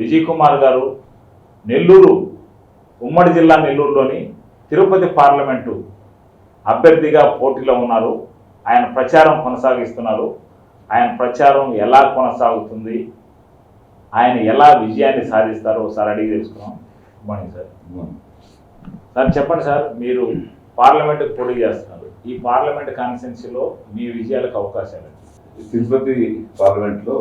విజయ్ కుమార్ గారు నెల్లూరు ఉమ్మడి జిల్లా నెల్లూరులోని తిరుపతి పార్లమెంటు అభ్యర్థిగా పోటీలో ఉన్నారు. ఆయన ప్రచారం కొనసాగిస్తున్నారు. ఆయన ప్రచారం ఎలా కొనసాగుతుంది? ఆయన ఎలా విజయాన్ని సాధిస్తారో ఒకసారి అడిగి తెలుసుకున్నాం గుడ్ మార్నింగ్ సార్ సార్ చెప్పండి సార్ మీరు పార్లమెంట్కి పోటీ చేస్తున్నారు. ఈ పార్లమెంట్ కాన్స్టిట్యున్సీలో మీ విజయాలకు అవకాశాలు? తిరుపతి పార్లమెంట్లో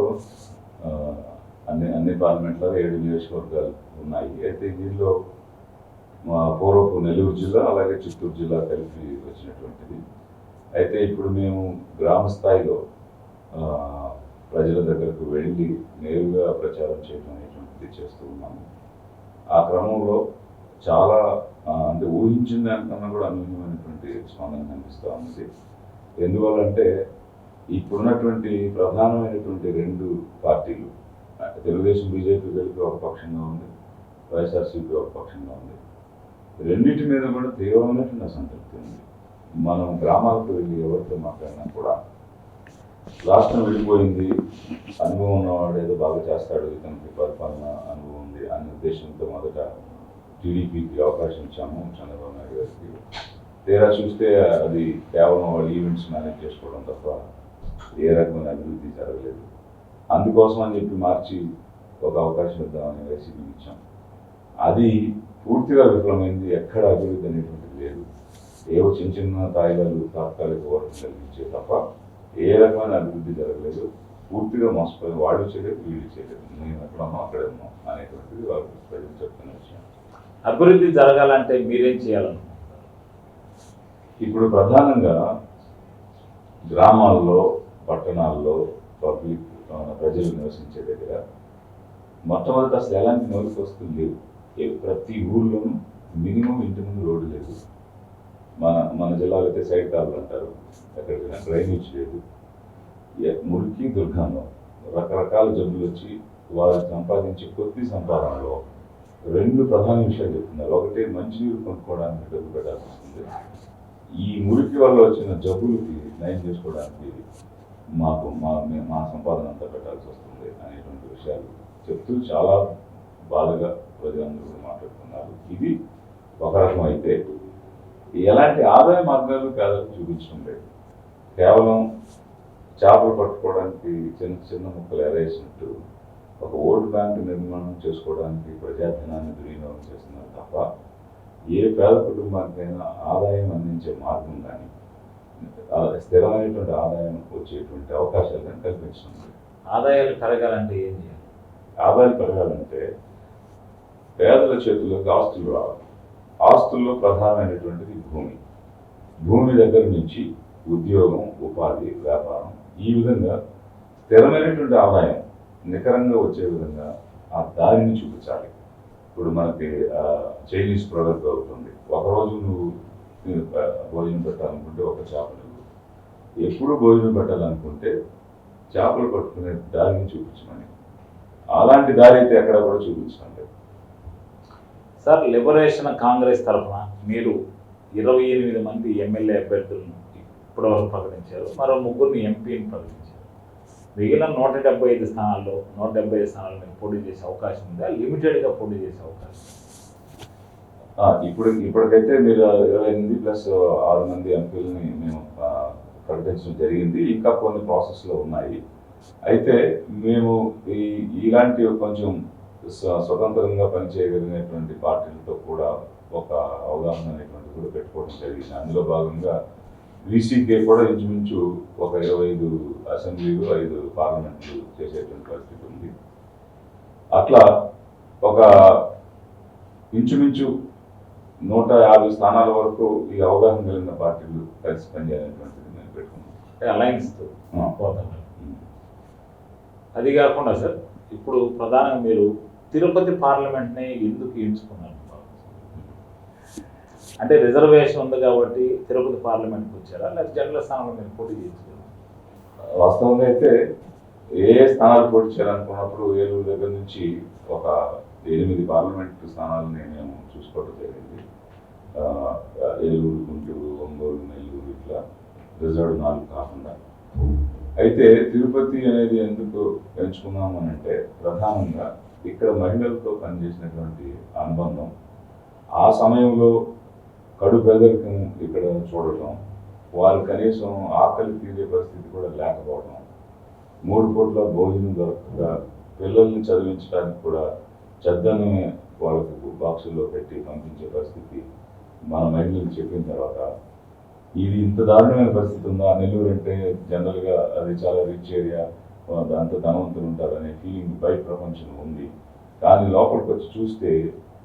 అన్ని అన్ని పార్లమెంట్లో ఏడు నియోజకవర్గాలు ఉన్నాయి. అయితే దీనిలో మా పూర్వపు నెల్లూరు జిల్లా అలాగే చిత్తూరు జిల్లా కలిపి వచ్చినటువంటిది. అయితే ఇప్పుడు మేము గ్రామ స్థాయిలో ప్రజల దగ్గరకు వెళ్ళి నేరుగా ప్రచారం చేయడం అనేటువంటిది చేస్తూ ఉన్నాము. ఆ క్రమంలో చాలా అంటే ఊహించిన దానికన్నా కూడా అనూహ్యమైనటువంటి స్పందన కనిపిస్తూ ఉంది. ఎందువల్లంటే ఇప్పుడున్నటువంటి ప్రధానమైనటువంటి రెండు పార్టీలు తెలుగుదేశం బీజేపీ కలిపి ఒక పక్షంగా ఉంది వైఎస్ఆర్సీపీ ఒక పక్షంగా ఉంది. రెండింటి మీద కూడా తీవ్రమైనటువంటి అసంతృప్తి ఉంది. మనం గ్రామాలకు వెళ్ళి ఎవరితో మాట్లాడినా కూడా రాష్ట్రం విడిపోయింది అనుభవం ఉన్నవాడు ఏదో బాగా చేస్తాడు ఇతనికి పరిపాలన అనుభవం ఉంది అనే ఉద్దేశంతో మొదట టీడీపీకి అవకాశం ఇచ్చాము చంద్రబాబు నాయుడు గారికి. తీరా చూస్తే అది కేవలం వాళ్ళు ఈవెంట్స్ మేనేజ్ చేసుకోవడం తప్ప ఏ రకమైన అభివృద్ధి జరగలేదు. అందుకోసం అని చెప్పి మార్చి ఒక అవకాశం ఇద్దామని వైసీపీకి ఇచ్చాం. అది పూర్తిగా విఫలమైంది. ఎక్కడ అభివృద్ధి అనేటువంటిది లేదు. ఏవో చిన్న చిన్న తాయిలాలు తాత్కాలిక వర్గం కలిగించే తప్ప ఏ రకమైన అభివృద్ధి జరగలేదు. పూర్తిగా మోసపోయి వాళ్ళు చేయలేదు వీళ్ళు చేయలేదు. మేము ఎక్కడ ఉన్నాం అనేటువంటిది వాళ్ళు ప్రజలు చెప్తున్న విషయం. అభివృద్ధి జరగాలంటే మీరేం చేయాలనుకుంటున్నారు? ఇప్పుడు ప్రధానంగా గ్రామాల్లో పట్టణాల్లో పబ్లిక్ ఆ, ప్రజలు నివసించే దగ్గర మొట్టమొదట అసలు ఎలాంటి మౌలిక వస్తువులు లేవు ఏ- ప్రతి ఊర్లోనూ మినిమం ఇంటి ముందు రోడ్డు లేదు. మన మన జిల్లాలో అయితే సైడ్ కాలువలు అంటారు. ఎక్కడికైనా డ్రైనేజ్ లేదు. మురికి దుర్గంధం రకరకాల జబ్బులు వచ్చి వారు సంపాదించే కొద్ది సంపాదనలో రెండు ప్రధాన విషయాలు చెప్తున్నారు. ఒకటి మంచినీరు కొనుక్కోవడానికి డబ్బు పెట్టాల్సి వస్తుంది. ఈ మురికి వల్ల వచ్చిన జబ్బులకి నయం చేసుకోవడానికి మాకు మా మే- మా సంపాదన అంతా పెట్టాల్సి వస్తుంది అనేటువంటి విషయాలు చెప్తూ చాలా బాధగా ప్రజలందరూ కూడా మాట్లాడుతున్నారు. ఇది ఒక రకం అయితే ఎలాంటి ఆదాయ మార్గాలు పేదలకు చూపించడం లేదు కేవలం చేపలు పట్టుకోవడానికి చిన్న చిన్న ముక్కలు ఎరేసినట్టు ఒక ఓల్డ్ బ్యాంక్ నిర్మాణం చేసుకోవడానికి ప్రజాధనాన్ని దుర్వినియోగం చేస్తున్నారు తప్ప ఏ పేద కుటుంబానికైనా ఆదాయం అందించే మార్గం కానీ స్థిరమైనటువంటి ఆదాయం వచ్చేటువంటి అవకాశాలు కల్పించడం. ఆదాయాలు పెరగాలంటే ఏం చేయాలి? ఆదాయం పెరగాలంటే పేదల చేతుల్లోకి ఆస్తులు రావాలి. ఆస్తుల్లో ప్రధానమైనటువంటిది భూమి. భూమి దగ్గర నుంచి ఉద్యోగం ఉపాధి వ్యాపారం ఈ విధంగా స్థిరమైనటువంటి ఆదాయం నికరంగా వచ్చే విధంగా ఆ దారిని చూపించాలి. ఇప్పుడు మనకి చైనీస్ ప్రోడక్ట్ అవుతుంది. ఒకరోజు నువ్వు భోజనం పెట్టాలనుకుంటే ఒక చేపలు. ఎప్పుడు భోజనం పెట్టాలనుకుంటే చేపలు పట్టుకునే దారిని చూపించమని. అలాంటి దారి అయితే ఎక్కడ కూడా చూపించండి సార్ లిబరేషన్ కాంగ్రెస్ తరఫున మీరు ఇరవై ఎనిమిది మంది ఎమ్మెల్యే అభ్యర్థులను ఇప్పటివరకు ప్రకటించారు. మరో ముగ్గురిని ఎంపీని ప్రకటించారు. మిగిలిన నూట డెబ్బై ఐదు స్థానాల్లో నూట డెబ్బై ఐదు స్థానాల్లో మీరు పోటీ చేసే అవకాశం ఉందా? లిమిటెడ్గా పోటీ చేసే అవకాశం ఇప్పుడు ఇప్పటికైతే మీరు ఇరవై ఎనిమిది ప్లస్ ఆరు మంది ఎంపీలని మేము ప్రకటించడం జరిగింది. ఇంకా కొన్ని ప్రాసెస్లో ఉన్నాయి. అయితే మేము ఈ ఇలాంటి కొంచెం స్వ- స్వతంత్రంగా పనిచేయగలిగినటువంటి పార్టీలతో కూడా ఒక అవగాహన అనేటువంటి కూడా పెట్టుకోవడం జరిగింది. అందులో భాగంగా వీసీకే కూడా ఇంచుమించు ఒక ఇరవై ఐదు అసెంబ్లీలు ఐదు పార్లమెంట్లు చేసేటువంటి పరిస్థితి ఉంది. అట్లా ఒక ఇంచుమించు నూట యాభై స్థానాల వరకు ఈ అవగాహన కలిగిన పార్టీలు కలిసి పనిచేయాలనేటువంటిది మేము పెట్టుకున్నాం అంటే అలయన్స్తో ఆ. పోతాం అది కాకుండా సార్ ఇప్పుడు ప్రధానంగా మీరు తిరుపతి పార్లమెంట్ని ఎందుకు ఎంచుకున్నారు? అంటే రిజర్వేషన్ ఉంది కాబట్టి తిరుపతి పార్లమెంట్కి వచ్చారా? లేకపోతే జనరల్ స్థానంలో మీరు పోటీ చేయించుకున్నారు? వాస్తవంగా అయితే ఏ ఏ స్థానాలు పోటీ చేయాలనుకున్నప్పుడు ఏలూరు దగ్గర నుంచి ఒక ఎనిమిది పార్లమెంట్ స్థానాలని మేము చూసుకోవడం జరిగింది. ఏలూరు గుంటూరు ఒంగోలు నెల్లూరు ఇట్లా రిజర్వ్ నాలుగు కాకుండా. అయితే తిరుపతి అనేది ఎందుకు ఎంచుకున్నాము అని అంటే ప్రధానంగా ఇక్కడ మహిళలతో పనిచేసినటువంటి అనుబంధం. ఆ సమయంలో కడు పేదరికం ఇక్కడ చూడటం వారు కనీసం ఆకలి తీరే పరిస్థితి కూడా లేకపోవడం మూడు పూట్ల భోజనం దొరకక పిల్లల్ని చదివించడానికి కూడా చెద్దను వాళ్ళకు బాక్సుల్లో పెట్టి పంపించే పరిస్థితి మన మహిళలు చెప్పిన తర్వాత ఇది ఇంత దారుణమైన పరిస్థితి ఉందా? నెల్లూరు అంటే జనరల్గా అది చాలా రిచ్ ఏరియా అంత ధనవంతులు ఉంటారు అనే ఫీలింగ్ బయట ప్రపంచం ఉంది. కానీ లోపలికి వచ్చి చూస్తే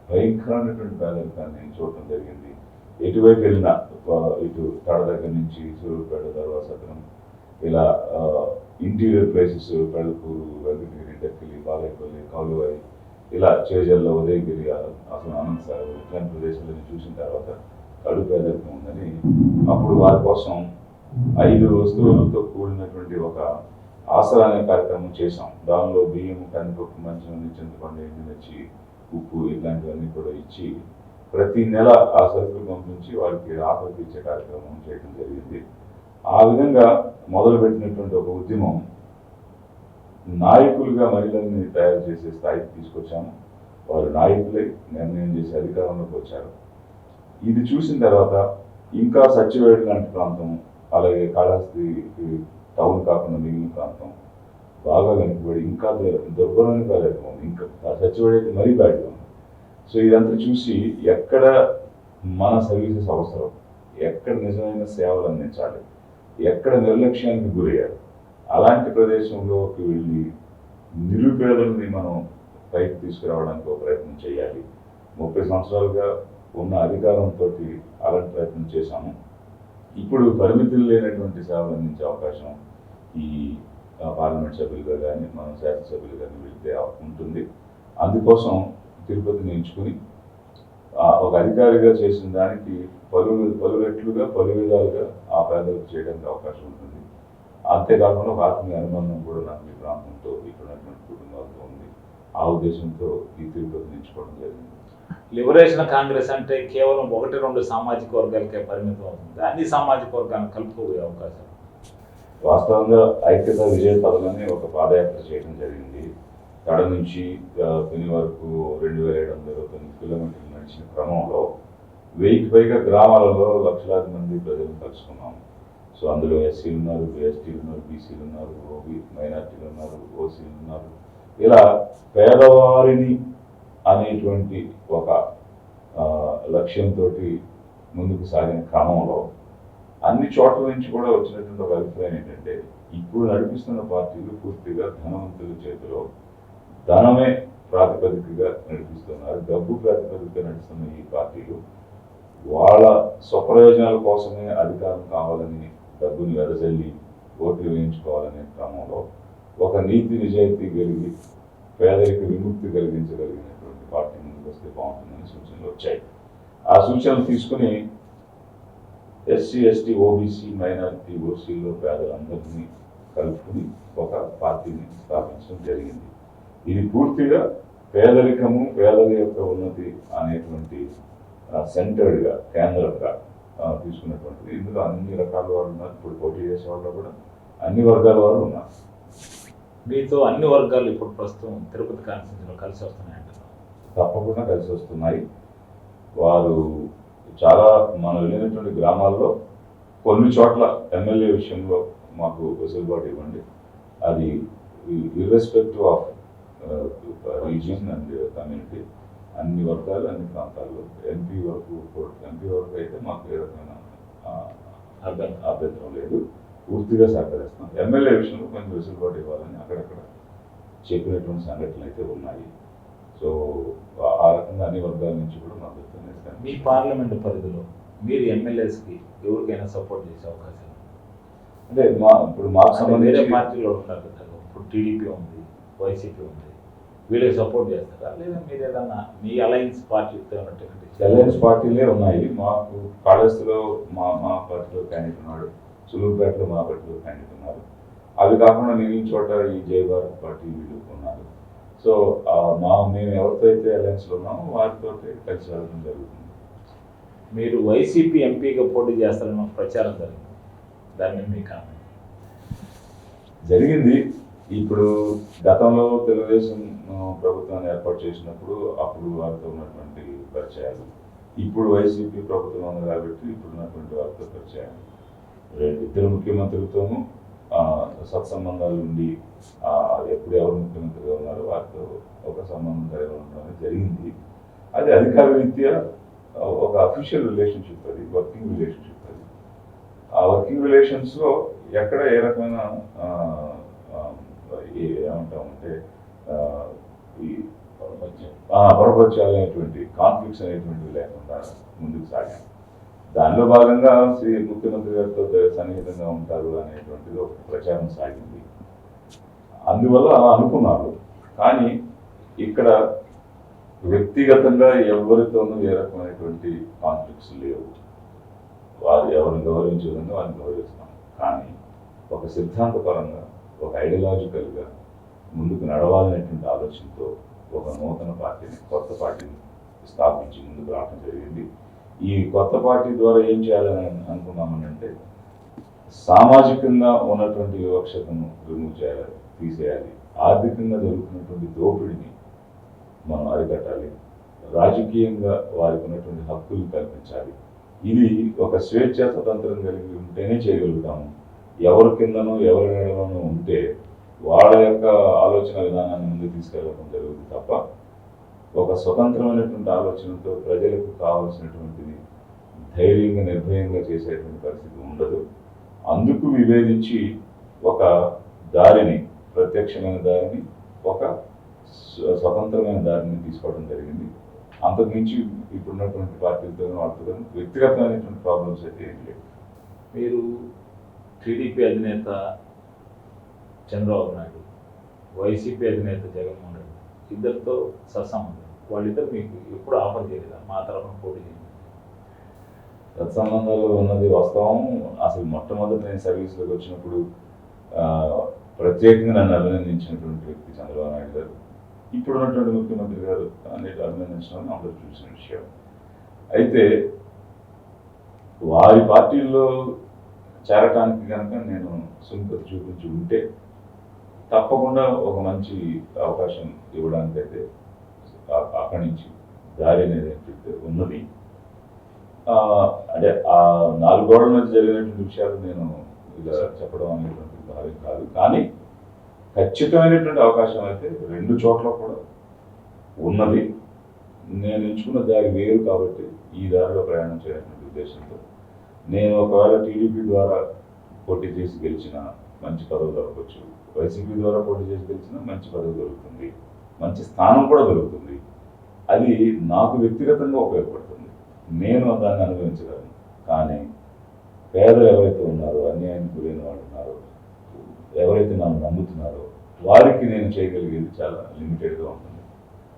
భయంకరమైనటువంటి పేదరికాన్ని నేను చూడటం జరిగింది. ఎటువైపు వెళ్ళినా ఇటు తడ దగ్గర నుంచి సూర్యుపేట దర్వాసత్రం ఇలా ఇంటీరియర్ ప్లేసెస్ పెళ్ళకూరు వెంకటగిరి డక్కిలి బాలేపల్లి కాలువాయి ఇలా చేజల్ల ఉదయగిరి అసలు ఆనంద్ సాగర్ ఇట్లాంటి ప్రదేశాలను చూసిన తర్వాత కడు పేదరికం ఉందని అప్పుడు వారి కోసం ఐదు వస్తువులతో కూడినటువంటి ఒక ఆసరా అనే కార్యక్రమం చేశాం. దానిలో బియ్యం కందిపప్పు మంచినీళ్ళు చింతపండు ఎండినచ్చి ఉప్పు ఇట్లాంటివన్నీ కూడా ఇచ్చి ప్రతి నెల ఆ సరుకులు పంపించి వారికి ఆఫర్ ఇచ్చే కార్యక్రమం చేయడం జరిగింది. ఆ విధంగా మొదలుపెట్టినటువంటి ఒక ఉద్యమం నాయకులుగా మహిళల్ని తయారు చేసే స్థాయికి తీసుకొచ్చాము. వారు నాయకులై నిర్ణయం చేసే అధికారంలోకి వచ్చారు. ఇది చూసిన తర్వాత ఇంకా సచివేడు లాంటి ప్రాంతం అలాగే కాళహస్తి టౌన్ కాకుండా మిగిలిన ప్రాంతం బాగా వెనుకబడి ఇంకా దుర్బలంగా దుర్భరంగా ఇంకా సచివేడు అయితే మరీ బ్యాడ్గా ఉంది. సో ఇదంతా చూసి ఎక్కడ మన సర్వీసెస్ అవసరం? ఎక్కడ నిజమైన సేవలు అందించాలి? ఎక్కడ నిర్లక్ష్యానికి గురయ్యారు? అలాంటి ప్రదేశంలోకి వెళ్ళి నిరుపేదల్ని మనం పైకి తీసుకురావడానికి ఒక ప్రయత్నం చేయాలి. ముప్పై సంవత్సరాలుగా ఉన్న అధికారంతో అలాంటి ప్రయత్నం చేశాము. ఇప్పుడు పరిమితులు లేనటువంటి సేవలు అందించే అవకాశం ఈ పార్లమెంట్ సభ్యులుగా కానీ మనం శాసనసభ్యులు కానీ వెళ్తే ఉంటుంది. అందుకోసం తిరుపతిని ఎంచుకుని ఒక అధికారిగా చేసిన దానికి పలు పలు రెట్లుగా పలు విధాలుగా ఆ పేదలకు చేయడానికి అవకాశం ఉంటుంది. అంతేకాకుండా ఒక ఆత్మీయ అనుబంధం కూడా నాకు ఈ ప్రాంతంతో ఇక్కడ కుటుంబాలతో ఉంది. ఆ ఉద్దేశంతో ఈ తిరుపతిని ఎంచుకోవడం జరిగింది. లిబరేషన్ కాంగ్రెస్ అంటే కేవలం ఒకటి రెండు సామాజిక వర్గాలకే పరిమితం అవుతుంది. అన్ని సామాజిక వర్గాలను కలుపుకోబోయే అవకాశం. వాస్తవంగా ఐక్యత విజయ పదలని ఒక పాదయాత్ర చేయడం జరిగింది. కడ నుంచి తుని వరకు రెండు వేల ఏడు వందల ఇరవై తొమ్మిది కిలోమీటర్లు నడిచిన క్రమంలో వెయ్యికి పైగా గ్రామాలలో లక్షలాది మంది ప్రజలను కలుసుకున్నాం సో అందులో ఎస్సీలు ఉన్నారు ఎస్టీలు ఉన్నారు బీసీలు ఉన్నారు ఓబీ మైనార్టీలు ఉన్నారు ఓసీలు ఉన్నారు. ఇలా పేదవారిని అనేటువంటి ఒక లక్ష్యంతో ముందుకు సాగిన క్రమంలో అన్ని చోట్ల నుంచి కూడా వచ్చినటువంటి ఒక అభిప్రాయం ఏంటంటే ఇప్పుడు నడిపిస్తున్న పార్టీలు పూర్తిగా ధనవంతుల చేతిలో ధనమే ప్రాతిపదికగా నడిపిస్తున్నారు డబ్బు ప్రాతిపదికగా నడుస్తున్న ఈ పార్టీలు వాళ్ళ స్వప్రయోజనాల కోసమే అధికారం కావాలని డబ్బుని వెదజల్లి ఓట్లు వేయించుకోవాలనే క్రమంలో ఒక నీతి నిజాయితీ కలిగి పేదరిక విముక్తి కలిగించగలిగినటువంటి పార్టీ ముందుకు వస్తే బాగుంటుందని సూచనలు వచ్చాయి. ఆ సూచనలు తీసుకుని ఎస్సీ ఎస్టీ ఓబీసీ మైనారిటీ ఓసీలో పేదలందరినీ కలుపుకుని ఒక పార్టీని స్థాపించడం జరిగింది. ఇది పూర్తిగా పేదరికము పేదల యొక్క ఉన్నతి అనేటువంటి సెంటర్డ్గా కేంద్రంగా తీసుకున్నటువంటిది. ఇందులో అన్ని రకాల వారు ఉన్నారు. ఇప్పుడు పోటీ చేసే వాళ్ళు కూడా అన్ని వర్గాల వారు ఉన్నారు. మీతో అన్ని వర్గాలు ఇప్పుడు ప్రస్తుతం తిరుపతి కాన్స్టిట్యూన్సీలో కలిసి వస్తున్నాయి అంటున్నారు తప్పకుండా కలిసి వస్తున్నాయి. వారు చాలా మనం వెళ్ళినటువంటి గ్రామాల్లో కొన్ని చోట్ల ఎమ్మెల్యే విషయంలో మాకు వెసులుబాటు ఇవ్వండి. అది irrespective of region and community. అన్ని వర్గాలు అన్ని ప్రాంతాల్లో ఎంపీ వరకు ఎంపీ వరకు అయితే మాకు ఏ రకమైన అభ్యంతరం. లేదు పూర్తిగా సహకరిస్తాం ఎమ్మెల్యే విషయంలో కొంచెం వెసులుబాటు ఇవ్వాలని అక్కడక్కడ చెప్పినటువంటి సంఘటనలు అయితే ఉన్నాయి సో ఆ- రకంగా అన్ని వర్గాల నుంచి కూడా మద్దతు మీ. పార్లమెంటు పరిధిలో మీరు ఎమ్మెల్యేస్కి ఎవరికైనా సపోర్ట్ చేసే అవకాశం? అంటే మా ఇప్పుడు మాకు సంబంధించి పార్టీలో ఉన్నారు కదా ఇప్పుడు టీడీపీ ఉంది వైసీపీ ఉంది వీళ్ళకి సపోర్ట్ చేస్తారా? లేదా మీరు ఏదన్నా మీ అలయన్స్ పార్టీతో ఇచ్చారా? అలయన్స్ పార్టీలే ఉన్నాయి. మాకు కాళహస్తిలో మా మా పార్టీలో క్యాండిడేట్ ఉన్నాడు. సులూరుపేటలో మా పార్టీలో క్యాండిడేట్ ఉన్నారు. అవి కాకుండా మిగిలిన చోట ఈ జై భారత్ పార్టీ వీళ్ళు ఉన్నారు. సో మా మేము ఎవరితో అయితే అలయన్స్లో ఉన్నామో వారితో కలిసి వెళ్ళడం జరుగుతుంది. మీరు వైసీపీ ఎంపీగా పోటీ చేస్తారన్న ప్రచారం జరిగింది. దాని మీద మీ కామెంట్ జరిగింది. ఇప్పుడు గతంలో తెలుగుదేశం ప్రభుత్వాన్ని ఏర్పాటు చేసినప్పుడు అప్పుడు వారితో ఉన్నటువంటి పరిచయాలు. ఇప్పుడు వైసీపీ ప్రభుత్వం ఉంది కాబట్టి ఇప్పుడు ఉన్నటువంటి వారితో పరిచయాలు. రెండు ఇద్దరు ముఖ్యమంత్రులతోనూ సత్సంబంధాలు ఉండి ఎప్పుడు ఎవరు ముఖ్యమంత్రిగా ఉన్నారో వారితో ఒక సంబంధం కలిగి ఉండడం జరిగింది. అది అధికార రీత్యా ఒక అఫీషియల్ రిలేషన్షిప్ అది వర్కింగ్ రిలేషన్షిప్ అది. ఆ వర్కింగ్ రిలేషన్స్లో ఎక్కడ ఏ రకమైన ఏమంటామంటే ఈ ఆ, పొరపక్షాలు అనేటువంటి కాన్ఫ్లిక్ట్స్ అనేటువంటివి లేకుండా ముందుకు సాగాం దానిలో భాగంగా శ్రీ ముఖ్యమంత్రి గారితో సన్నిహితంగా ఉంటారు అనేటువంటిది ఒక ప్రచారం సాగింది. అందువల్ల అలా అనుకున్నారు. కానీ ఇక్కడ వ్యక్తిగతంగా ఎవరితోనూ ఏ రకమైనటువంటి కాన్ఫ్లిక్ట్స్ లేవు. వారు ఎవరిని గౌరవించే విధంగా వారిని గౌరవిస్తున్నాం కానీ ఒక సిద్ధాంతపరంగా ఒక ఐడియాలజికల్గా ముందుకు నడవాలనేటువంటి ఆలోచనతో ఒక నూతన పార్టీని కొత్త పార్టీని స్థాపించి ముందుకు రావడం జరిగింది. ఈ కొత్త పార్టీ ద్వారా ఏం చేయాలని అనుకున్నామని అంటే సామాజికంగా ఉన్నటువంటి వివక్షతను రిమూవ్ చేయాలి తీసేయాలి. ఆర్థికంగా జరుగుతున్నటువంటి దోపిడిని మనం అరికట్టాలి. రాజకీయంగా వారికి ఉన్నటువంటి హక్కులు కల్పించాలి. ఇది ఒక స్వేచ్ఛ స్వతంత్రం కలిగి ఉంటేనే చేయగలుగుతాము. ఎవరి కిందనో ఎవరి నీడలోనో ఉంటే వాళ్ళ యొక్క ఆలోచన విధానాన్ని ముందు తీసుకెళ్ళడం జరుగుతుంది తప్ప ఒక స్వతంత్రమైనటువంటి ఆలోచనతో ప్రజలకు కావాల్సినటువంటిది ధైర్యంగా నిర్భయంగా చేసేటువంటి పరిస్థితి ఉండదు. అందుకు విభేదించి ఒక దారిని ప్రత్యక్షమైన దారిని ఒక స్వతంత్రమైన దారిని తీసుకోవడం జరిగింది. అంతకుమించి ఇప్పుడున్నటువంటి పార్టీలతో వాళ్ళతో వ్యక్తిగతమైనటువంటి ప్రాబ్లమ్స్ అయితే ఏం లేవు. మీరు టీడీపీ అధినేత చంద్రబాబు నాయుడు వైసీపీ అధినేత జగన్మోహన్ రెడ్డి ఇద్దరితో సత్సంబంధం వాళ్ళిద్దరు మీకు ఎప్పుడు ఆఫర్ చేయలేదా? మా తరఫున పోటీ చేయండి. సత్సంబంధాలు ఉన్నది వాస్తవం. అసలు మొట్టమొదటి నేను సర్వీస్లోకి వచ్చినప్పుడు ప్రత్యేకంగా నన్ను అభినందించినటువంటి వ్యక్తి చంద్రబాబు నాయుడు గారు ఇప్పుడు ఉన్నటువంటి ముఖ్యమంత్రి గారు అనేది అభినందించడం అందరూ చూసిన విషయం. అయితే వారి పార్టీల్లో చేరటానికి కనుక నేను సుముఖత చూపించి ఉంటే తప్పకుండా ఒక మంచి అవకాశం ఇవ్వడానికి అయితే అక్కడి నుంచి దారి అనేది ఏంటంటే ఉన్నది. అంటే ఆ నాలుగు గోడల మధ్య జరిగినటువంటి విషయాలు నేను ఇలా చెప్పడం అనేటువంటి భావ్యం కాదు. కానీ ఖచ్చితమైనటువంటి అవకాశం అయితే రెండు చోట్ల కూడా ఉన్నది. నేను ఎంచుకున్న దారి వేరు కాబట్టి ఈ దారిలో ప్రయాణం చేయాలనే ఉద్దేశంతో నేను ఒకవేళ టీడీపీ ద్వారా పోటీ చేసి గెలిచిన మంచి పదవి దొరకవచ్చు. వైసీపీ ద్వారా పోటీ చేసి గెలిచిన మంచి పదవి దొరుకుతుంది. మంచి స్థానం కూడా దొరుకుతుంది. అది నాకు వ్యక్తిగతంగా ఉపయోగపడుతుంది. నేను దాన్ని అనుభవించగలను. కానీ పేదలు ఎవరైతే ఉన్నారో అన్యాయానికి గురైన వాళ్ళు ఉన్నారో ఎవరైతే నన్ను నమ్ముతున్నారో వారికి నేను చేయగలిగేది చాలా లిమిటెడ్గా ఉంటుంది.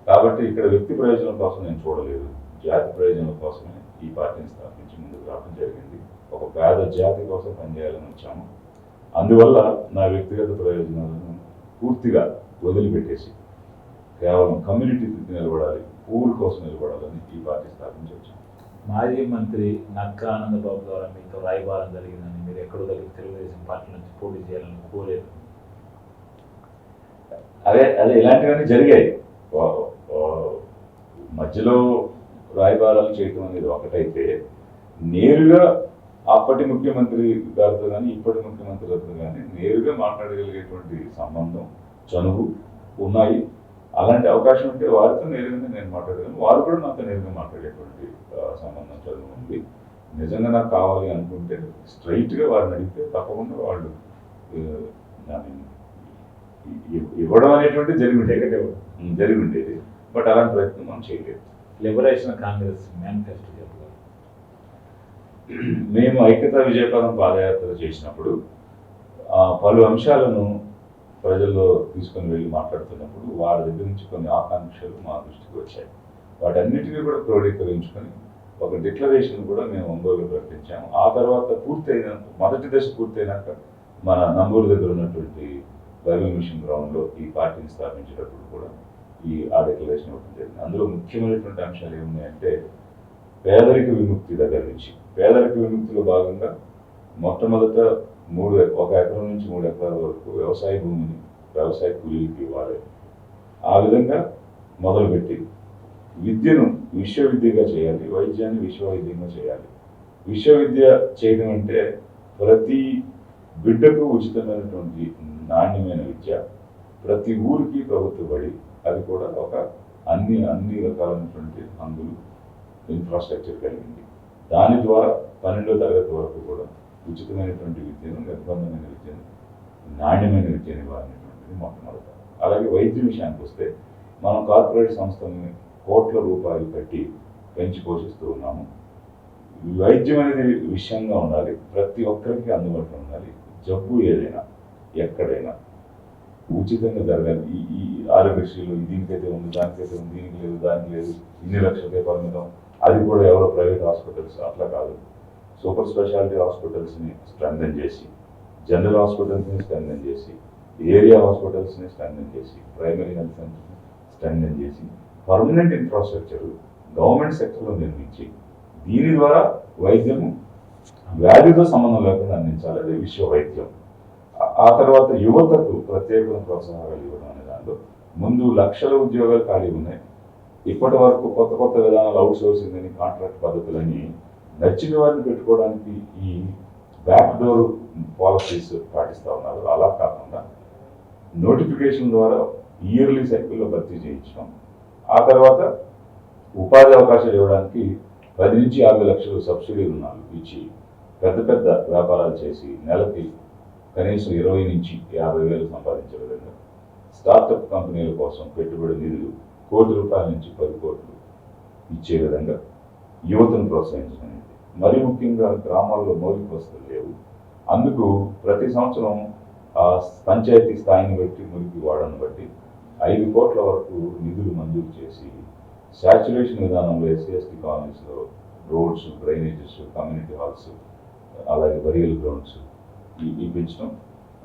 కాబట్టి ఇక్కడ వ్యక్తి ప్రయోజనం కోసం నేను చూడలేదు. జాతి ప్రయోజనం కోసమే ఈ పార్టీని స్థాపించాను. ముందుకు రావడం జరిగింది. ఒక పేద జాతి కోసం పనిచేయాలని వచ్చాము. అందువల్ల నా వ్యక్తిగత ప్రయోజనాలను పూర్తిగా వదిలిపెట్టేసి కేవలం కమ్యూనిటీకి నిలబడాలి ఊరి కోసం నిలబడాలని ఈ పార్టీ స్థాపించి వచ్చాము మాజీ మంత్రి నక్క ఆనందబాబు ద్వారా మీతో రాయబారం జరిగిందని మీరు ఎక్కడో దగ్గర తెలుగుదేశం పార్టీ నుంచి పోటీ చేయాలని కోరేది. అదే అదే ఇలాంటివన్నీ జరిగాయి. మధ్యలో రాయబారాలు చేయటం అనేది ఒకటైతే నేరుగా అప్పటి ముఖ్యమంత్రి గారితో కానీ ఇప్పటి ముఖ్యమంత్రితో కానీ నేరుగా మాట్లాడగలిగేటువంటి సంబంధం చనువు ఉన్నాయి. అలాంటి అవకాశం ఉంటే వారితో నేరుగానే నేను మాట్లాడగలను. వారు కూడా నాతో నేరుగా మాట్లాడేటువంటి సంబంధం చదువు ఉంది. నిజంగా నాకు కావాలి అనుకుంటే స్ట్రైట్గా వారిని అడిగితే తప్పకుండా వాళ్ళు దాన్ని ఇవ్వడం అనేటువంటి జరిగి ఉండేది జరిగి ఉండేది. బట్ అలాంటి ప్రయత్నం మనం చేయలేదు. లిబరేషన్ కాంగ్రెస్ మేనిఫెస్టో మేము ఐక్యతా విజయపదం పాదయాత్ర చేసినప్పుడు ఆ, పలు అంశాలను ప్రజల్లో తీసుకొని వెళ్ళి మాట్లాడుతున్నప్పుడు వారి దగ్గర నుంచి కొన్ని ఆకాంక్షలు మా దృష్టికి వచ్చాయి. వాటన్నిటిని కూడా క్రోడీకరించుకొని ఒక డిక్లరేషన్ కూడా మేము ఒంగోలు ప్రకటించాము. ఆ తర్వాత పూర్తయిన మొదటి దశ పూర్తయినాక మన నంబూరు దగ్గర ఉన్నటువంటి బైబిల్ మిషన్ గ్రౌండ్లో ఈ పార్టీని స్థాపించేటప్పుడు కూడా ఈ ఆ డిక్లరేషన్ ఇవ్వడం జరిగింది. అందులో ముఖ్యమైనటువంటి అంశాలు ఏమున్నాయంటే పేదరిక విముక్తి దగ్గర నుంచి పేదరిక విముక్తిలో భాగంగా మొట్టమొదట మూడు ఒక ఎకరం నుంచి మూడు ఎకరాల వరకు వ్యవసాయ భూమిని వ్యవసాయ కూలీలకు ఇవ్వాలి ఆ విధంగా మొదలుపెట్టి విద్యను విశ్వవిద్యగా చేయాలి. వైద్యాన్ని విశ్వవైద్యంగా చేయాలి. విశ్వవిద్య చేయడం అంటే ప్రతి బిడ్డకు ఉచితమైనటువంటి నాణ్యమైన విద్య. ప్రతి ఊరికి ప్రభుత్వ బడి అది కూడా ఒక అన్ని అన్ని రకాలైనటువంటి అందులు ఇన్ఫ్రాస్ట్రక్చర్ కలిగింది. దాని ద్వారా పన్నెండో తరగతి వరకు కూడా ఉచితమైనటువంటి విద్యను నిర్బంధమైన విద్యను నాణ్యమైన విద్యను ఇవ్వాలనేటువంటిది మొట్టమొదటి అలాగే వైద్య విషయానికి వస్తే మనం కార్పొరేట్ సంస్థల్ని కోట్ల రూపాయలు పెట్టి పెంచి పోషిస్తూ ఉన్నాము. వైద్యం అనేది విషయంగా ఉండాలి ప్రతి ఒక్కరికి అందుబాటులో ఉండాలి. జబ్బు ఏదైనా ఎక్కడైనా ఉచితంగా జరగాలి. ఈ ఈ ఆరోగ్యశ్రీలో దీనికైతే ఉంది దానికైతే ఉంది దీనికి లేదు దానికి లేదు ఇన్ని లక్షలకే పరిమితం అది కూడా ఎవరో ప్రైవేట్ హాస్పిటల్స్ అట్లా కాదు. సూపర్ స్పెషాలిటీ హాస్పిటల్స్ని స్ట్రెంథన్ చేసి జనరల్ హాస్పిటల్స్ని స్ట్రెంథన్ చేసి ఏరియా హాస్పిటల్స్ని స్ట్రెంథన్ చేసి ప్రైమరీ హెల్త్ సెంటర్ని స్ట్రెంథన్ చేసి పర్మనెంట్ ఇన్ఫ్రాస్ట్రక్చర్ గవర్నమెంట్ సెక్టర్లో నిర్మించి దీని ద్వారా వైద్యము వ్యాధితో సంబంధం లేకుండా అందించాలి. అది విశ్వ వైద్యం. ఆ- ఆ తర్వాత యువతకు ప్రత్యేకమైన ప్రోత్సాహాలు ఇవ్వడం అనే దాంట్లో ముందు లక్షల ఉద్యోగాలు ఖాళీ ఉన్నాయి. ఇప్పటి వరకు కొత్త కొత్త విధానాలు అవుట్ సోర్సింగ్ అని కాంట్రాక్ట్ పద్ధతులని నచ్చిన వారిని పెట్టుకోవడానికి ఈ బ్యాక్ డోర్ పాలసీస్ పాటిస్తూ ఉన్నారు. అలా కాకుండా నోటిఫికేషన్ ద్వారా ఇయర్లీ సైకిల్లో భర్తీ చేయించడం. ఆ తర్వాత ఉపాధి అవకాశాలు ఇవ్వడానికి పది నుంచి యాభై లక్షలు సబ్సిడీ రుణాలు ఇచ్చి పెద్ద పెద్ద వ్యాపారాలు చేసి నెలకి కనీసం ఇరవై నుంచి యాభై వేలు సంపాదించే విధంగా స్టార్టప్ కంపెనీల కోసం పెట్టుబడి నిధులు కోటి రూపాయల నుంచి పది కోట్లు ఇచ్చే విధంగా యువతను ప్రోత్సహించడం అనేది. మరి ముఖ్యంగా గ్రామాల్లో మౌలిక వసతులు లేవు అందుకు ప్రతి సంవత్సరం ఆ పంచాయతీ స్థాయిని బట్టి మురికి వాడను బట్టి ఐదు కోట్ల వరకు నిధులు మంజూరు చేసి శాచురేషన్ విధానంలో ఎస్సీ ఎస్టీ కాలనీస్లో రోడ్స్ డ్రైనేజెస్ కమ్యూనిటీ హాల్స్ అలాగే బరియల్ గ్రౌండ్స్ ఇప్పించడం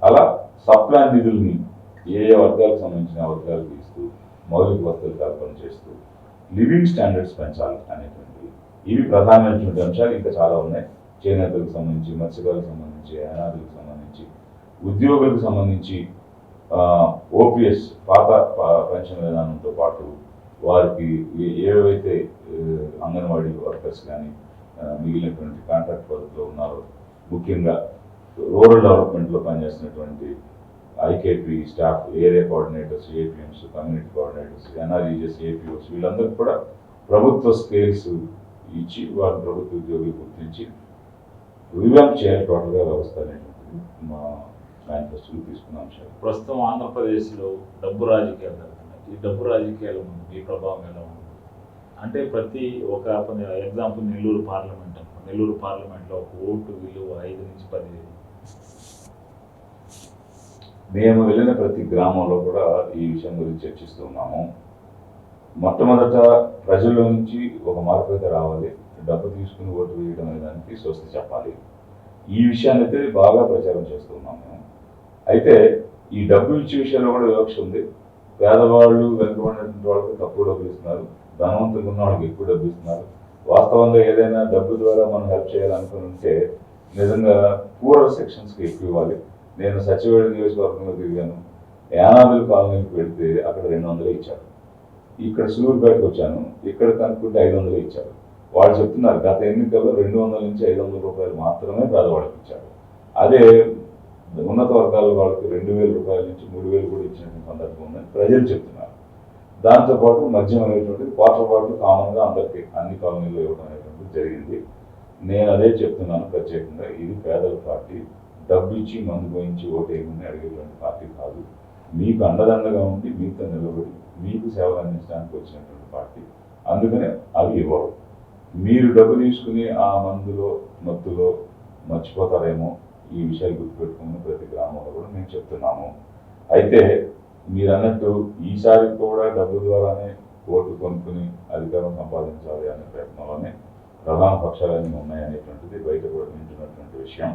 అలా సప్లాన్ నిధుల్ని ఏ వర్గాలకు సంబంధించిన వర్గాలకు ఇస్తూ మౌలిక వసతులు కల్పన చేస్తూ లివింగ్ స్టాండర్డ్స్ పెంచాలి అనేటువంటి ఇవి ప్రధానమైనటువంటి అంశాలు ఇంకా చాలా ఉన్నాయి. చేనేతలకు సంబంధించి మత్స్యకారులకు సంబంధించి అనాథులకు సంబంధించి ఉద్యోగులకు సంబంధించి ఓపీఎస్ పాత పెన్షన్ విధానంతో పాటు వారికి ఏవైతే అంగన్వాడీ వర్కర్స్ కానీ మిగిలినటువంటి కాంట్రాక్ట్ వర్క్లో ఉన్నారో ముఖ్యంగా రూరల్ డెవలప్మెంట్లో పనిచేస్తున్నటువంటి IKP staff area coordinators APMs community coordinators NREGS APOs వీళ్ళందరికీ కూడా ప్రభుత్వ స్కేల్స్ ఇచ్చి వారి ప్రభుత్వ ఉద్యోగులు గుర్తించి రివ్యాంప్ చేయాలి టోటల్గా వ్యవస్థ అనేటువంటిది మా మేనిఫెస్టోలు తీసుకున్న అంశాలు. ప్రస్తుతం ఆంధ్రప్రదేశ్లో డబ్బు రాజకీయాలు జరుగుతున్నాయి. ఈ డబ్బు రాజకీయాలు ఈ ప్రభావం ఎలా ఉంది? అంటే ప్రతి ఒక ఎగ్జాంపుల్ నెల్లూరు పార్లమెంట్ నెల్లూరు పార్లమెంట్లో ఒక ఓటు విలువ ఐదు నుంచి పది మేము వెళ్ళిన ప్రతి గ్రామంలో కూడా ఈ విషయం గురించి చర్చిస్తున్నాము. మొట్టమొదట ప్రజల్లో నుంచి ఒక మార్పు అయితే రావాలి. డబ్బు తీసుకుని ఓటు వేయడం అనే దానికి స్వస్తి చెప్పాలి. ఈ విషయాన్ని అయితే బాగా ప్రచారం చేస్తున్నాము మేము. అయితే ఈ డబ్బు ఇచ్చే విషయంలో కూడా వివక్ష ఉంది. పేదవాళ్ళు వెనుకబడినటువంటి వాళ్ళకి తక్కువ డబ్బులు ఇస్తున్నారు. ధనవంతులు ఉన్న వాళ్ళకి ఎక్కువ డబ్బు ఇస్తున్నారు. వాస్తవంగా ఏదైనా డబ్బు ద్వారా మనం హెల్ప్ చేయాలనుకుని ఉంటే నిజంగా పూర్వ సెక్షన్స్కి ఎక్కువ ఇవ్వాలి. నేను సచివాలయ నియోజకవర్గంలో తిరిగాను. యానాదుల కాలనీకి వెళ్తే అక్కడ రెండు వందలే ఇచ్చాడు ఇక్కడ సూర్యుపేటకు వచ్చాను. ఇక్కడ కనుక్కుంటే ఐదు వందలే ఇచ్చారు. వాళ్ళు చెప్తున్నారు గత ఎన్నికల్లో రెండు వందల నుంచి ఐదు వందల రూపాయలు మాత్రమే పేదవాళ్ళకి ఇచ్చాడు అదే ఉన్నత వర్గాల వాళ్ళకి రెండు వేల రూపాయల నుంచి మూడు వేలు కూడా ఇచ్చిన సందర్భం ఉందని ప్రజలు చెప్తున్నారు. దాంతోపాటు మద్యం అనేటువంటిది క్వార్టర్ బాటిల్ కామన్గా అందరికీ అన్ని కాలనీల్లో ఇవ్వడం అనేటువంటిది జరిగింది. నేను అదే చెప్తున్నాను ప్రత్యేకంగా. ఇది పేదల పార్టీ డబ్బు ఇచ్చి మందు పోయించి ఓటు అడిగేటువంటి పార్టీ కాదు. మీకు అండదండగా ఉండి మీతో నిలబడి మీకు సేవలు అందించడానికి వచ్చినటువంటి పార్టీ. అందుకనే అవి ఇవ్వరు మీరు డబ్బు తీసుకుని ఆ మందులో మత్తులో మర్చిపోతారేమో ఈ విషయాలు గుర్తుపెట్టుకుని ప్రతి గ్రామంలో కూడా మేము చెప్తున్నాము. అయితే మీరు అన్నట్టు ఈసారి కూడా డబ్బు ద్వారానే ఓట్లు కొనుక్కుని అధికారం సంపాదించాలి అనే ప్రయత్నంలోనే ప్రధాన పక్షాలన్నీ ఉన్నాయనేటువంటిది బయట కూడా వింటున్నటువంటి విషయం.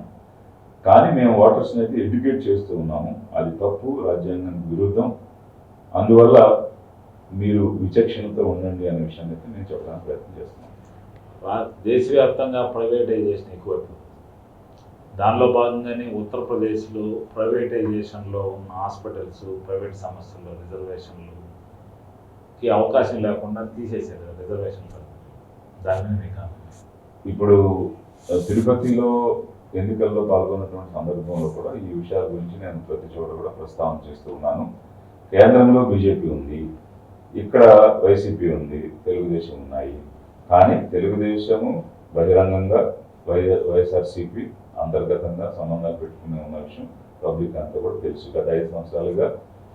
కానీ మేము ఓటర్స్ని అయితే ఎడ్యుకేట్ చేస్తూ ఉన్నాము. అది తప్పు రాజ్యాంగానికి విరుద్ధం. అందువల్ల మీరు విచక్షణతో ఉండండి అనే విషయాన్ని అయితే నేను చెప్పడానికి ప్రయత్నం చేస్తున్నాను. దేశవ్యాప్తంగా ప్రైవేటైజేషన్ ఎక్కువైపోతుంది దానిలో భాగంగానే ఉత్తరప్రదేశ్లో ప్రైవేటైజేషన్లో ఉన్న హాస్పిటల్స్ ప్రైవేట్ సంస్థల్లో రిజర్వేషన్లుకి అవకాశం లేకుండా తీసేశారు కదా రిజర్వేషన్లు దాని మీద. ఇప్పుడు తిరుపతిలో ఎన్నికల్లో పాల్గొన్నటువంటి సందర్భంలో కూడా ఈ విషయాల గురించి నేను ప్రతి చోట కూడా ప్రస్తావన చేస్తూ ఉన్నాను. కేంద్రంలో బీజేపీ ఉంది ఇక్కడ వైసీపీ ఉంది తెలుగుదేశం ఉన్నాయి. కానీ తెలుగుదేశము బహిరంగంగా వై వైఎస్ఆర్సీపీ అంతర్గతంగా సంబంధాలు పెట్టుకునే ఉన్న విషయం పబ్లిక్ అంతా కూడా తెలుసు. గత ఐదు సంవత్సరాలుగా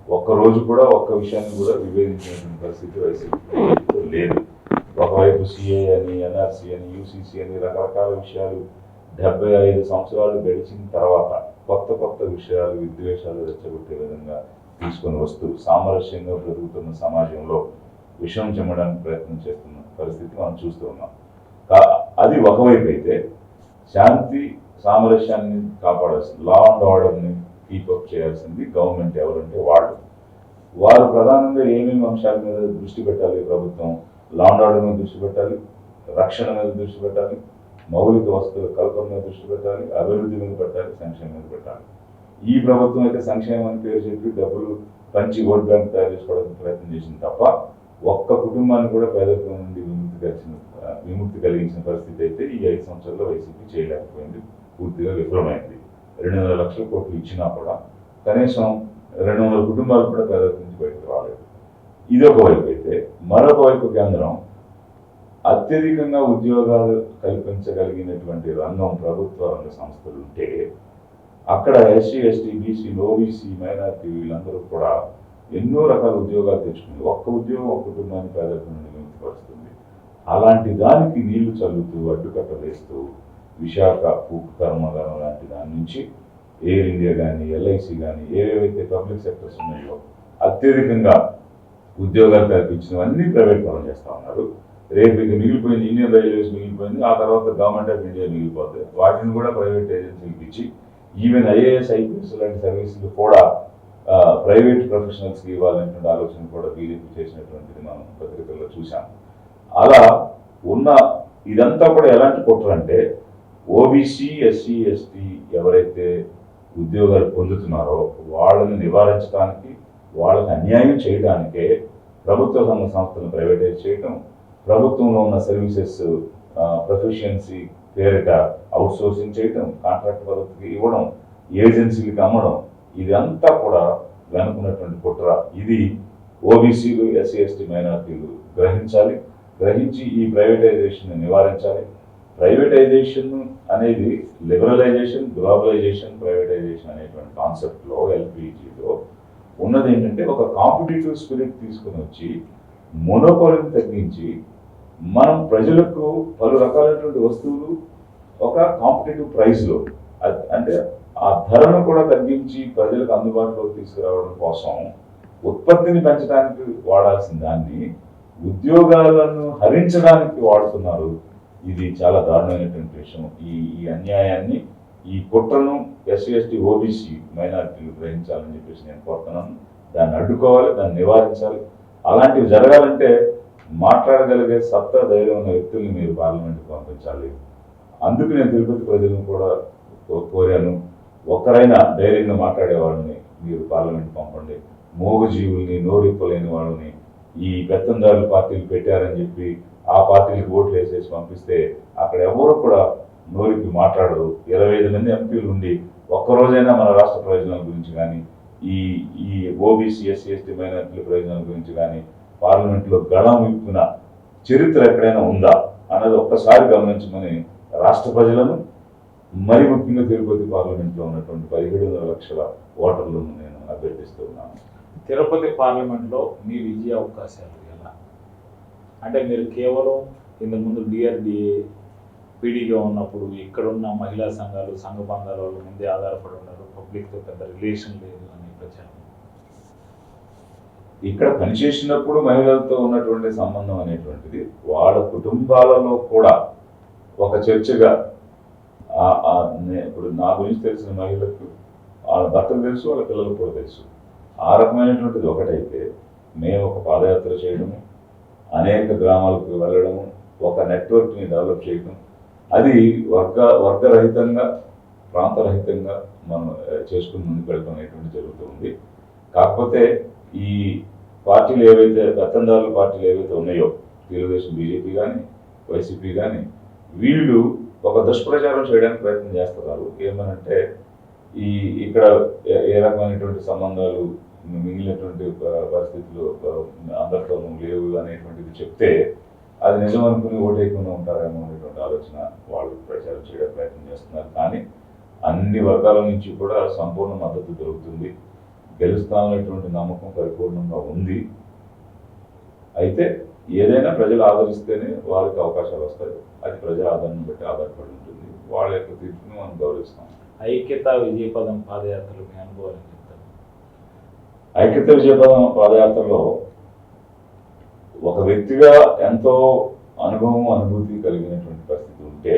ఒక్క రోజు కూడా ఒక్క విషయాన్ని కూడా విభేదించినటువంటి పరిస్థితి వైసీపీ లేదు. ఒకవైపు సిఏ అని ఎన్ఆర్సీ అని యూసీసీ అని రకరకాల విషయాలు డెబ్బై ఐదు సంవత్సరాలు గడిచిన తర్వాత కొత్త కొత్త విషయాలు విద్వేషాలు రెచ్చగొట్టే విధంగా తీసుకొని వస్తూ సామరస్యంగా బ్రతుకుతున్న సమాజంలో విషయం చెమ్మడానికి ప్రయత్నం చేస్తున్న పరిస్థితి మనం చూస్తూ ఉన్నాం. కా- అది ఒకవైపు అయితే శాంతి సామరస్యాన్ని కాపాడాల్సింది లా అండ్ ఆర్డర్ని కీపప్ చేయాల్సింది గవర్నమెంట్ ఎవరంటే వాళ్ళు. వారు ప్రధానంగా ఏమేమి అంశాల మీద దృష్టి పెట్టాలి? ప్రభుత్వం లా అండ్ ఆర్డర్ మీద దృష్టి పెట్టాలి? రక్షణ మీద దృష్టి పెట్టాలి? మౌలిక వసతుల కల్పన మీద దృష్టి పెట్టాలి అభివృద్ధి మీద పెట్టాలి సంక్షేమం మీద పెట్టాలి. ఈ ప్రభుత్వం అయితే సంక్షేమం అని పేరు చెప్పి డబ్బులు పంచి ఓట్ బ్యాంక్ తయారు చేసుకోవడానికి ప్రయత్నం చేసింది తప్ప ఒక్క కుటుంబాన్ని కూడా పేదరికం నుండి విముక్తి కలిసిన విముక్తి కలిగించిన పరిస్థితి అయితే ఈ ఐదు సంవత్సరాల్లో వైసీపీ చేయలేకపోయింది. పూర్తిగా విఫలమైంది. రెండు వందల లక్షల కోట్లు ఇచ్చినా కూడా కనీసం రెండు వందల కుటుంబాలు కూడా పేదరికం నుంచి బయటకు రాలేదు. ఇది ఒక వైపు అయితే మరొక వైపు కేంద్రం అత్యధికంగా ఉద్యోగాలు కల్పించగలిగినటువంటి రంగం ప్రభుత్వ రంగ సంస్థలు ఉంటే అక్కడ SC ST BC OBC minority వీళ్ళందరూ కూడా ఎన్నో రకాల ఉద్యోగాలు తెచ్చుకుంది ఒక్క ఉద్యోగం ఒక కుటుంబాన్ని పేదరికం నుండి అలాంటి దానికి నీళ్ళు చల్లుతూ అడ్డుకట్ట వేస్తూ విశాఖ ఉక్కు కర్మాగారం లాంటి దాని నుంచి ఎయిర్ ఇండియా కానీ ఎల్ఐసి కానీ ఏవేవైతే పబ్లిక్ సెక్టర్స్ ఉన్నాయో అత్యధికంగా ఉద్యోగాలు కల్పించినవన్నీ ప్రైవేట్ పరం చేస్తూ ఉన్నారు. రేపు ఇక మిగిలిపోయింది ఇండియన్ రైల్వేస్ మిగిలిపోయింది ఆ తర్వాత గవర్నమెంట్ ఆఫ్ ఇండియా మిగిలిపోతుంది వాటిని కూడా ప్రైవేట్ ఏజెన్సీలకు ఇచ్చి ఈవెన్ ఐఏఎస్ ఐపీఎస్ లాంటి సర్వీసులు కూడా ప్రైవేట్ ప్రొఫెషనల్స్కి ఇవ్వాలనేటువంటి ఆలోచన కూడా బీజేపీ చేసినటువంటిది మనం పత్రికల్లో చూసాం అలా ఉన్న ఇదంతా కూడా ఎలాంటి కుట్రంటే ఓబీసీ ఎస్సీ ఎస్టీ ఎవరైతే ఉద్యోగాలు పొందుతున్నారో వాళ్ళని నివారించడానికి వాళ్ళకి అన్యాయం చేయడానికే ప్రభుత్వ రంగ సంస్థలను ప్రైవేటైజ్ చేయటం ప్రభుత్వంలో ఉన్న సర్వీసెస్ ప్రొఫిషియన్సీ పేరిట అవుట్ సోర్సింగ్ చేయటం కాంట్రాక్ట్ పద్ధతికి ఇవ్వడం ఏజెన్సీలకు అమ్మడం ఇదంతా కూడా వెనుకున్నటువంటి కుట్ర. ఇది ఓబీసీలు ఎస్సీ ఎస్టీ మైనార్టీలు గ్రహించాలి. గ్రహించి ఈ ప్రైవేటైజేషన్ నివారించాలి. ప్రైవేటైజేషన్ అనేది లిబరలైజేషన్ గ్లోబలైజేషన్ ప్రైవేటైజేషన్ అనేటువంటి కాన్సెప్ట్లో ఎల్పిజిలో ఉన్నది ఏంటంటే ఒక కాంపిటేటివ్ స్పిరిట్ తీసుకుని వచ్చి మొనోపాలిని తగ్గించి మనం ప్రజలకు పలు రకాలైనటువంటి వస్తువులు ఒక కాంపిటేటివ్ ప్రైస్లో అంటే ఆ ధరను కూడా తగ్గించి ప్రజలకు అందుబాటులోకి తీసుకురావడం కోసం ఉత్పత్తిని పెంచడానికి వాడాల్సిన దాన్ని ఉద్యోగాలను హరించడానికి వాడుతున్నారు. ఇది చాలా దారుణమైనటువంటి విషయం. ఈ ఈ అన్యాయాన్ని ఈ కుట్రను ఎస్సీ ఎస్టీ ఓబీసీ మైనారిటీలు గ్రహించాలని చెప్పేసి నేను కోరుతున్నాను. దాన్ని అడ్డుకోవాలి దాన్ని నివారించాలి. అలాంటివి జరగాలంటే మాట్లాడగలిగే సత్తా ధైర్యం ఉన్న వ్యక్తుల్ని మీరు పార్లమెంట్కి పంపించాలి. అందుకు నేను తిరుపతి ప్రజలను కూడా కోరాను. ఒక్కరైనా ధైర్యంగా మాట్లాడే వాళ్ళని మీరు పార్లమెంట్ పంపండి. మూగజీవుల్ని నోరిప్పలేని వాళ్ళని ఈ పెత్తందారులు పార్టీలు పెట్టారని చెప్పి ఆ పార్టీలకు ఓట్లు వేసేసి పంపిస్తే అక్కడ ఎవరు కూడా నోరికి మాట్లాడరు. ఇరవై ఐదు మంది ఎంపీలు ఉండి ఒక్కరోజైనా మన రాష్ట్ర ప్రయోజనాల గురించి కానీ ఈ ఈ ఓబీసీ ఎస్సీ ఎస్టీ మైనార్టీల ప్రయోజనాల గురించి కానీ పార్లమెంట్లో గళం విప్పిన చరిత్ర ఎక్కడైనా ఉందా అన్నది ఒక్కసారి గమనించమని రాష్ట్ర ప్రజలను మరి ముఖ్యంగా తిరుపతి పార్లమెంట్లో ఉన్నటువంటి పదిహేడు వందల లక్షల ఓటర్లను నేను అభ్యర్థిస్తూ ఉన్నాను. తిరుపతి పార్లమెంట్లో మీ విజయ అవకాశాలు ఎలా? అంటే మీరు కేవలం ఇంతకుముందు డిఆర్డిఏ పీడీగా ఉన్నప్పుడు ఇక్కడున్న మహిళా సంఘాలు సంఘ బంధాల వాళ్ళ ముందే ఆధారపడి ఉన్నారు. పబ్లిక్తో పెద్ద రిలేషన్ లేదు అని ప్రచారం. ఇక్కడ పనిచేసినప్పుడు మహిళలతో ఉన్నటువంటి సంబంధం అనేటువంటిది వాళ్ళ కుటుంబాలలో కూడా ఒక చర్చగా ఇప్పుడు నా గురించి తెలిసిన మహిళలకు వాళ్ళ భర్తలు తెలుసు వాళ్ళ పిల్లలకు కూడా తెలుసు. ఆ రకమైనటువంటిది ఒకటైతే మేము ఒక పాదయాత్ర చేయడము అనేక గ్రామాలకు వెళ్ళడము ఒక నెట్వర్క్ని డెవలప్ చేయడం. అది వర్గ వర్గరహితంగా ప్రాంతరహితంగా మనం చేసుకుని ముందుకు వెళ్ళడం అనేటువంటి జరుగుతుంది కాకపోతే ఈ పార్టీలు ఏవైతే గతందారుల పార్టీలు ఏవైతే ఉన్నాయో తెలుగుదేశం బీజేపీ కానీ వైసీపీ కానీ వీళ్ళు ఒక దుష్ప్రచారం చేయడానికి ప్రయత్నం చేస్తున్నారు. ఏమనంటే ఈ ఇక్కడ ఏ- ఏ రకమైనటువంటి సంబంధాలు మిగిలినటువంటి పరిస్థితులు అందరితోనూ లేవు అనేటువంటిది చెప్తే అది నిజం అనుకుని ఓటేయకుండా ఉంటారేమో అనేటువంటి ఆలోచన వాళ్ళు ప్రచారం చేయడానికి ప్రయత్నం చేస్తున్నారు. కానీ అన్ని వర్గాల నుంచి కూడా సంపూర్ణ మద్దతు దొరుకుతుంది. గెలుస్తామనేటువంటి నమ్మకం పరిపూర్ణంగా ఉంది. అయితే ఏదైనా ప్రజలు ఆదరిస్తేనే వారికి అవకాశాలు వస్తాయి. అది ప్రజల ఆదరణ బట్టి ఆధారపడి ఉంటుంది. వాళ్ళ యొక్క తీర్పుని మనం గౌరవిస్తాం. ఐక్యత విజయపదం పాదయాత్రలు మీ అనుభవాలు ఏం చెప్తారు? ఐక్యత విజయపదం పాదయాత్రలో ఒక వ్యక్తిగా ఎంతో అనుభవం అనుభూతి కలిగినటువంటి పరిస్థితి ఉంటే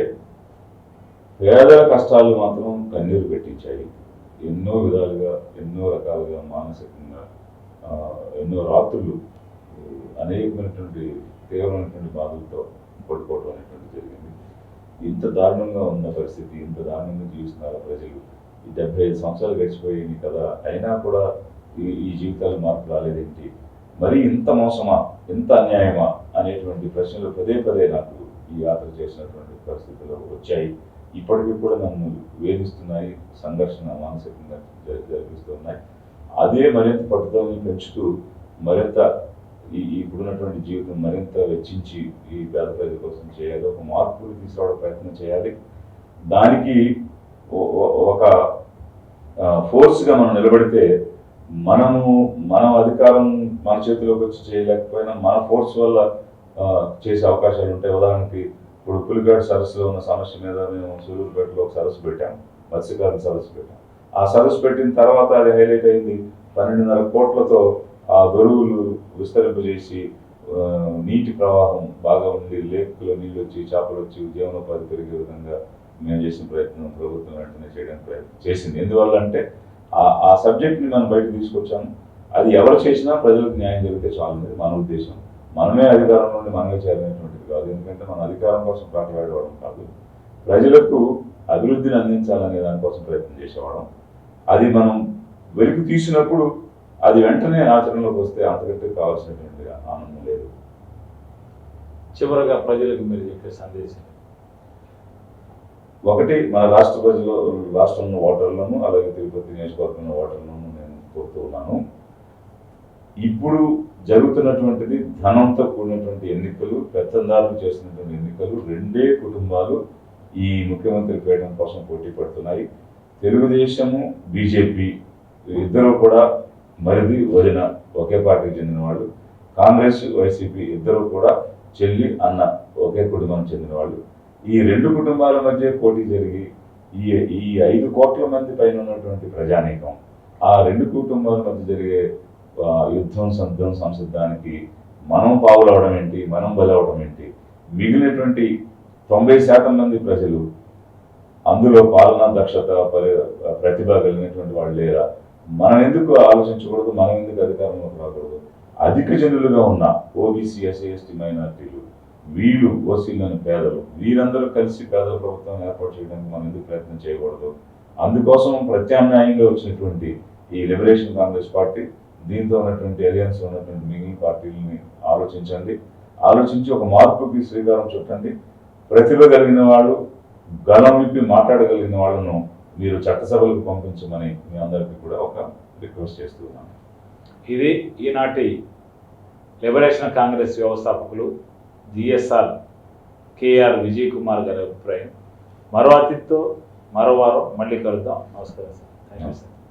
పేదల కష్టాలు మాత్రం కన్నీరు పెట్టించాయి. ఎన్నో విధాలుగా ఎన్నో రకాలుగా మానసికంగా ఎన్నో రాత్రులు అనేకమైనటువంటి తీవ్రమైనటువంటి బాధలతో పడుకోవడం అనేటువంటి జరిగింది. ఇంత దారుణంగా ఉన్న పరిస్థితి ఇంత దారుణంగా జీవిస్తున్నారు ప్రజలు. ఈ డెబ్బై ఐదు సంవత్సరాలు గడిచిపోయింది కదా అయినా కూడా ఈ ఈ జీవితాలు మార్పు రాలేదేంటి? మరి ఇంత మోసమా? ఇంత అన్యాయమా? అనేటువంటి ప్రశ్నలు పదే పదే నాకు ఈ యాత్ర చేసినటువంటి పరిస్థితులు వచ్చాయి. ఇప్పటికీ కూడా నన్ను వేధిస్తున్నాయి సంఘర్షణ మానసికంగా జరిపిస్తున్నాయి. జరిగిస్తున్నాయి అదే మరింత పట్టుదలని పెంచుతూ మరింత ఈ ఇప్పుడున్నటువంటి జీవితం మరింత వెచ్చించి ఈ పేద ప్రజల కోసం చేయాలి. ఒక మార్పులు తీసుకురావడం ప్రయత్నం చేయాలి. దానికి ఒక ఫోర్స్గా మనం నిలబడితే మనము మనం అధికారం మన చేతిలోకి వచ్చి చేయలేకపోయినా మన ఫోర్స్ వల్ల చేసే అవకాశాలు ఉంటాయి ఉదాహరణకి ఇప్పుడు పులిగాడ్ సరస్సులో ఉన్న సమస్య మీద మేము సూలూరుపేటలో ఒక సరస్సు పెట్టాము. మత్స్యకారుల సరస్సు పెట్టాం ఆ సరస్సు పెట్టిన తర్వాత అది హైలైట్ అయింది. పన్నెండున్నర కోట్లతో ఆ దొరువులు విస్తరింపజేసి నీటి ప్రవాహం బాగా ఉండి లేకులో నీళ్ళు వచ్చి చేపలు వచ్చి జీవనోపాధి పెరిగే విధంగా మేము చేసిన ప్రయత్నం ప్రభుత్వం వెంటనే చేయడానికి ప్రయత్నం చేసింది. ఎందువల్ల అంటే ఆ ఆ సబ్జెక్ట్ని మనం బయటకు తీసుకొచ్చాము. అది ఎవరు చేసినా ప్రజలకు న్యాయం జరిగితే చాలు మన ఉద్దేశం. మనమే అధికారం నుండి మనమే చేయాలనేటువంటిది కాదు. ఎందుకంటే మన అధికారం కోసం పాటలాడేవాడం కాదు. ప్రజలకు అభివృద్ధిని అందించాలనే దానికోసం ప్రయత్నం చేసేవాళ్ళం. అది మనం వెలికి తీసినప్పుడు అది వెంటనే ఆచరణలోకి వస్తే అంతకంటే కావాల్సినటువంటి ఆనందం లేదు. చివరగా ప్రజలకు మీరు చెప్పే సందేశం. ఒకటి మన రాష్ట్ర ప్రజలు రాష్ట్రంలో ఓటర్లను అలాగే తిరుపతి నియోజకవర్గంలో ఓటర్లను నేను కోరుతూ ఉన్నాను. ఇప్పుడు జరుగుతున్నటువంటిది ధనంతో కూడినటువంటి ఎన్నికలు పెత్తందారులు చేస్తున్నటువంటి ఎన్నికలు రెండే కుటుంబాలు ఈ ముఖ్యమంత్రి పీఠం కోసం పోటీ పడుతున్నాయి. తెలుగుదేశము బీజేపీ ఇద్దరు కూడా మరిది వదిన ఒకే పార్టీకి చెందిన వాళ్ళు కాంగ్రెస్ వైసీపీ ఇద్దరు కూడా చెల్లి అన్న ఒకే కుటుంబానికి చెందిన వాళ్ళు ఈ రెండు కుటుంబాల మధ్య పోటీ జరిగి ఈ ఈ ఐదు కోట్ల మంది పైన ఉన్నటువంటి ప్రజానీకం ఆ రెండు కుటుంబాల మధ్య జరిగే యుద్ధం సంద్ధం సంసిద్ధానికి మనం పావులవడం ఏంటి? మనం బలవడం ఏంటి? మిగిలినటువంటి తొంభై శాతం మంది ప్రజలు అందులో పాలనా దక్షత పరి- ప్రతిభ కలిగినటువంటి వాళ్ళు లేరా? మనం ఎందుకు ఆలోచించకూడదు? మనం ఎందుకు అధికారంలోకి రాకూడదు? అధిక జనులుగా ఉన్న ఓబీసీ ఎస్సీ ఎస్టీ మైనార్టీలు వీళ్ళు ఓసీలను పేదలు వీరందరూ కలిసి పేదల ప్రభుత్వం ఏర్పాటు చేయడానికి మనం ఎందుకు ప్రయత్నం చేయకూడదు? అందుకోసం ప్రత్యామ్నాయంగా వచ్చినటువంటి ఈ లిబరేషన్ కాంగ్రెస్ పార్టీ దీంతో ఉన్నటువంటి అలియన్స్ ఉన్నటువంటి మిగిలిన పార్టీలని ఆలోచించండి. ఆలోచించి ఒక మార్పుకి శ్రీకారం చుట్టండి. ప్రతిభ కలిగిన వాళ్ళు గలం విప్పి మాట్లాడగలిగిన వాళ్ళను మీరు చట్టసభలకు పంపించమని మీ అందరికీ కూడా ఒక రిక్వెస్ట్ చేస్తున్నాను ఇది ఈనాటి లిబరేషన్ కాంగ్రెస్ వ్యవస్థాపకులు జిఎస్ఆర్ కేఆర్ విజయ్ కుమార్ గారి అభిప్రాయం. మరో అతిథితో మరో వారం మళ్ళీ కలుద్దాం. నమస్కారం సార్. Thank you sir.